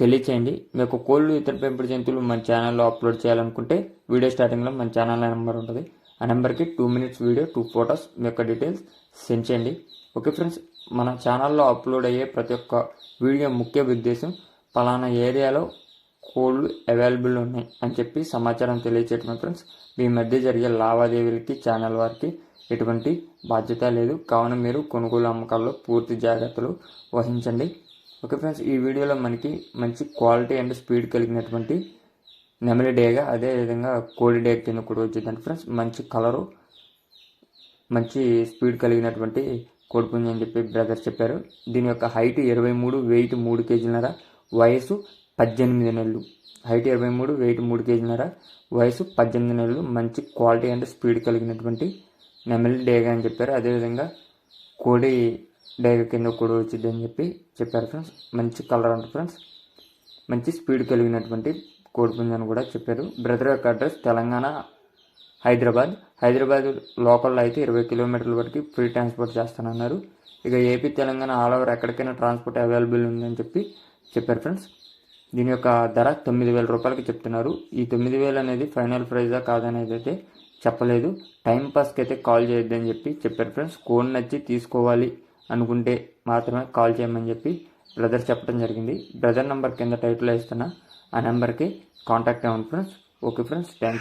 తెలియచేయండి. మీ యొక్క కోళ్ళు ఇతర పెంపుడు జంతువులు మన ఛానల్లో అప్లోడ్ చేయాలనుకుంటే వీడియో స్టార్టింగ్లో మన ఛానల్ నెంబర్ ఉంటుంది. ఆ నెంబర్కి two minutes video two photos మీ యొక్క డీటెయిల్స్ సెండ్ చేయండి. ఓకే ఫ్రెండ్స్ మన ఛానల్లో అప్లోడ్ అయ్యే ప్రతి ఒక్క వీడియో ముఖ్య ఉద్దేశం పలానా ఏరియాలో కోళ్ళు అవైలబుల్ ఉన్నాయి అని చెప్పి సమాచారం తెలియచేయటం ఫ్రెండ్స్. మీ మధ్య జరిగే లావాదేవీలకి ఛానల్ వారికి ఎటువంటి బాధ్యత లేదు. కావున మీరు కొనుగోలు అమ్మకాల్లో పూర్తి జాగ్రత్తలు వహించండి. ఓకే ఫ్రెండ్స్ ఈ వీడియోలో మనకి మంచి క్వాలిటీ అండ్ స్పీడ్ కలిగినటువంటి నెమలి డేగా అదేవిధంగా కోడి డే కింద కూడా వచ్చిందండి ఫ్రెండ్స్. మంచి కలరు మంచి స్పీడ్ కలిగినటువంటి కోడిపుంజి అని చెప్పి బ్రదర్ చెప్పారు. దీని యొక్క హైట్ ఇరవై మూడు వెయిట్ మూడు కేజీలన్నర వయసు పద్దెనిమిది నెలలు. హైట్ ఇరవై మూడు వెయిట్ మూడు కేజీలన్నర వయసు పద్దెనిమిది నెలలు మంచి క్వాలిటీ అండ్ స్పీడ్ కలిగినటువంటి నెమలి డేగా అని చెప్పారు. అదేవిధంగా కోడి డైరీ కింద కూడా వచ్చింది అని చెప్పి చెప్పారు ఫ్రెండ్స్ మంచి కలర్ అంట ఫ్రెండ్స్ మంచి స్పీడ్ కలిగినటువంటి కోడిపుంజని అని కూడా చెప్పారు. బ్రదర్ యొక్క అడ్రస్ తెలంగాణ హైదరాబాద్. హైదరాబాద్ లోకల్లో అయితే ఇరవై కిలోమీటర్ల వరకు ఫ్రీ ట్రాన్స్పోర్ట్ చేస్తానన్నారు. ఇక ఏపీ తెలంగాణ ఆల్ ఓవర్ ఎక్కడికైనా ట్రాన్స్పోర్ట్ అవైలబుల్ ఉందని చెప్పి చెప్పారు ఫ్రెండ్స్ దీని యొక్క ధర తొమ్మిది వేల రూపాయలకి చెప్తున్నారు. ఈ తొమ్మిది వేలు అనేది ఫైనల్ ప్రైజా కాదనేది అయితే చెప్పలేదు. టైం పాస్కి అయితే కాల్ చేయొద్దని చెప్పి చెప్పారు ఫ్రెండ్స్ కోడ్ నచ్చి తీసుకోవాలి. అనుకుంటే మాత్రమే కాల్ చేయమని చెప్పి బ్రదర్ చెప్పడం జరిగింది. బ్రదర్ నెంబర్ కింద టైటిల్ ఇస్తున్నా ఆ నెంబర్కి కాంటాక్ట్ అవ్వండి ఫ్రెండ్స్. Okay friends thank